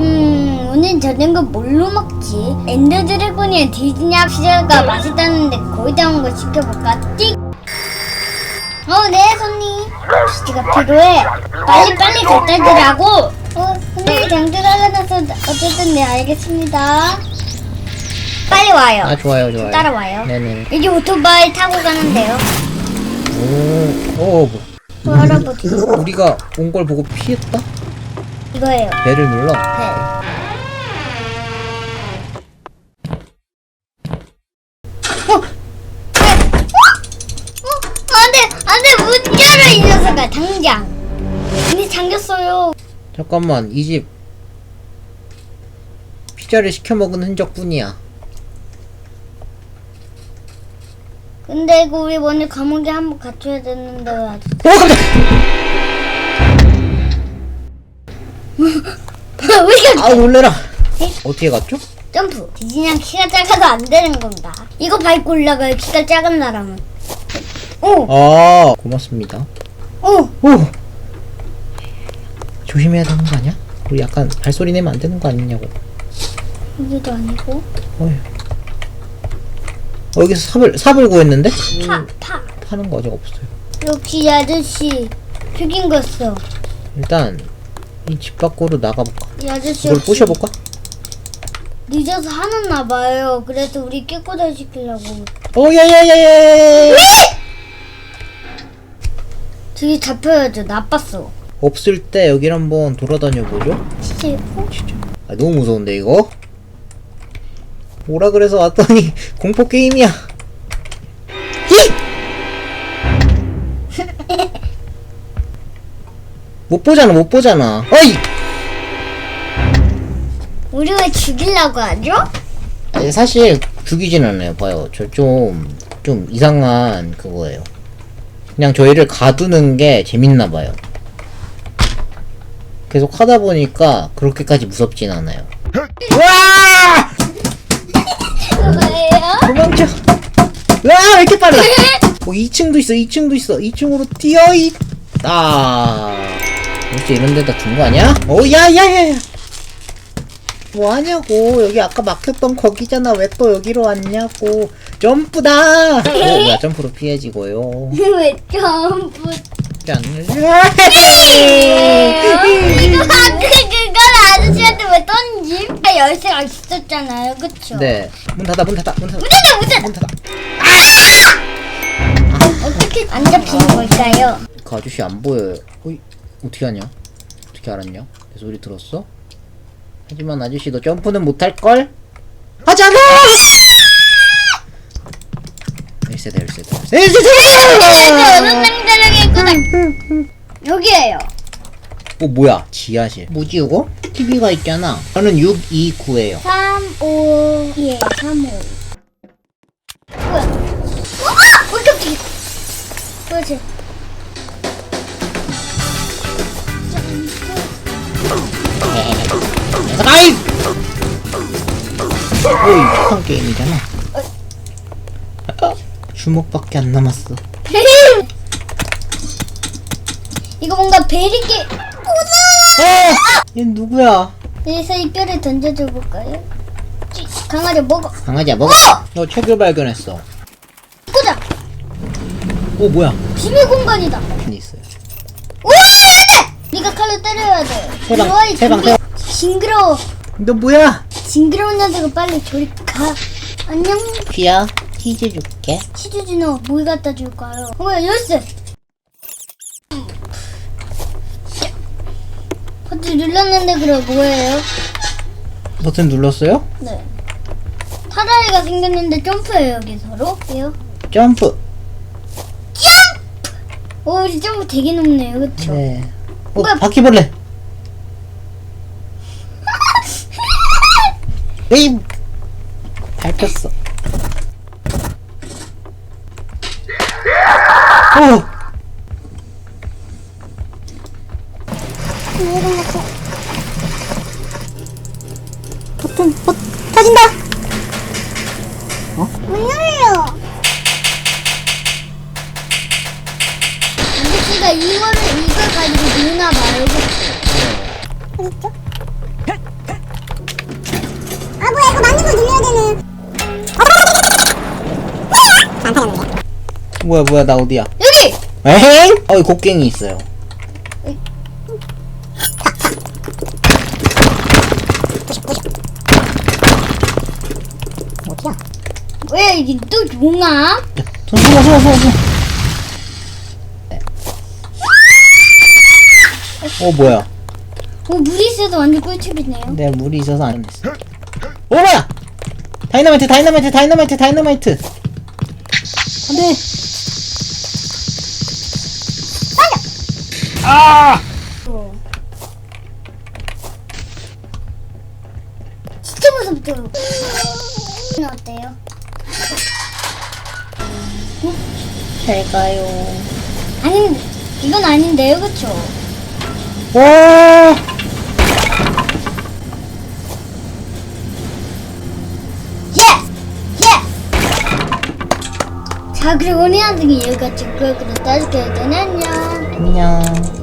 음, 오늘 저녁은 뭘로 먹지? 엔더 드래곤이랑 디즈니 피자가 맛있다는데 거기 다 온 거 시켜볼까? 띡! 어, 네, 손님. 피자가 필요해. 빨리 빨리 갖다 주라고. 어, 손님이 장들 알려놔서 어쨌든 네, 알겠습니다. 빨리 와요. 아 좋아요 좋아요. 따라와요. 네네. 여기 오토바이 타고 가는데요. 오, 오 뭐. 저 할아버지. 우리가 온 걸 보고 피했다? 이거예요. 배를 눌러. 네. 어? 어? 안돼 안돼 문 열어 이 녀석아 당장 문이 잠겼어요 잠깐만 이 집 피자를 시켜 먹은 흔적뿐이야. 근데 이거 우리 먼저 감옥에 한번 갇혀야 되는데 왜 아직 오 깜짝. 우리가 아 놀래라. 어떻게 갔죠? 점프 디즈니랑 키가 작아서 안 되는 건가 이거 밟고 올라가요 키가 작은 나라면 오! 아 고맙습니다. 오! 오. 조심해야 되는 거 아니야? 우리 약간 발소리 내면 안 되는 거 아니냐고. 여기도 아니고 어휴. 어, 여기서 삽을 삽을 구했는데 파! 파! 파는 거 아직 없어요. 이 아저씨 죽인 거였어 일단 이 집 밖으로 나가볼까? 이 아저씨 이걸 부셔볼까? 늦어서 화났나 봐요. 그래서 우리 깨끗하게 시키려고. 어, 오야야야야! 저기 잡혀야죠. 나빴어. 없을 때 여기를 한번 돌아다녀 보죠. 진짜 예뻐? 아, 너무 무서운데 이거? 오라 그래서 왔더니 공포 게임이야. 못 보잖아, 못 보잖아. 어이! 우리 왜 죽이려고 하죠? 아니, 사실 죽이진 않아요. 봐요. 저 좀, 좀 이상한 그거예요. 그냥 저희를 가두는 게 재밌나 봐요. 계속 하다 보니까 그렇게까지 무섭진 않아요. 와! 도망쳐! 와, 왜 이렇게 빨라? 어, 2층도 있어, 2층도 있어. 2층으로 뛰어 있다. 혹시 이런 데다 둔 거 아니야? 어, 야, 야, 야, 야. 뭐 하냐고. 여기 아까 막혔던 거기잖아. 왜 또 여기로 왔냐고. 점프다! 어, 뭐야, 점프로 피해지고요. 왜 점프? 짠. 이거 방금 그걸 아저씨한테 왜 던짐? 아, 열쇠가 있었잖아요. 그쵸? 네. 문 닫아, 문 닫아, 문 닫아. 문 닫아, 문 닫아! 문 닫아. 어떻게 안 잡히는 걸까요? 그 아저씨 안 보여요. 어이, 어떻게 하냐? 어떻게 알았냐? 내 소리 들었어? 하지만 아저씨 너 점프는 못할걸? 하잖아! 열쇠다 열쇠다 열쇠다! 여기에요. 어 뭐야 지하실 뭐지 이거? TV가 있잖아 저는 629에요 3, 5, 예, 3, 5. 뭐야? 어, 왜 깜짝이야? 그렇지. 아이! 어이 착한 게임이잖아 주먹밖에 안 남았어 이거 뭔가 베리게. 어! 얘 누구야? 여기서 이 뼈를 던져줘 볼까요? 강아지 먹어. 강아지야 먹어 너 책을 발견했어 꽂아. 오 뭐야 비밀 공간이다. 이 있어요 우와! 네가 칼로 때려야 돼. 세 방, 이리 와, 이세 방, 징그- 징그러워. 너 뭐야? 징그러운 녀석은 빨리 저리 가. 안녕. 귀야 치즈 줄게 치즈진호 뭘 갖다 줄까요? 어, 뭐야 열쇠. 버튼 눌렀는데 그래 뭐예요? 버튼 눌렀어요? 네. 사다리가 생겼는데 점프해요 여기 서로. 예요? 점프 오 우리 점프 되게 높네요 그쵸? 네 어, 뭐야? 바퀴벌레 에이 밟혔어. 오! 버튼 버 터진다. 어? 문 열려. 아저씨가 이거를 이걸 가지고 노나 아, 뭐야 뭐야 나 어디야? 여기! 에헤이? 어이 곡괭이 있어요. 어디야? 왜 이게 또 종아? 손 숨어 숨어 숨어 숨어. 어, 뭐야? 어 물이 있어도 완전 꿀팁이네요. 내 물이 있어서 안 됐어. 어 뭐야? 다이너마이트 다이너마이트 다이너마이트 다이너마이트. 안돼. 아! 어. 진짜 무섭죠? 이건 어때요? 잘 가요. 아닌데, 이건 아닌데요, 그쵸? 와! 자, 그리고 여기가 지금 그렇게 따줄게. 일단 안녕. 안녕.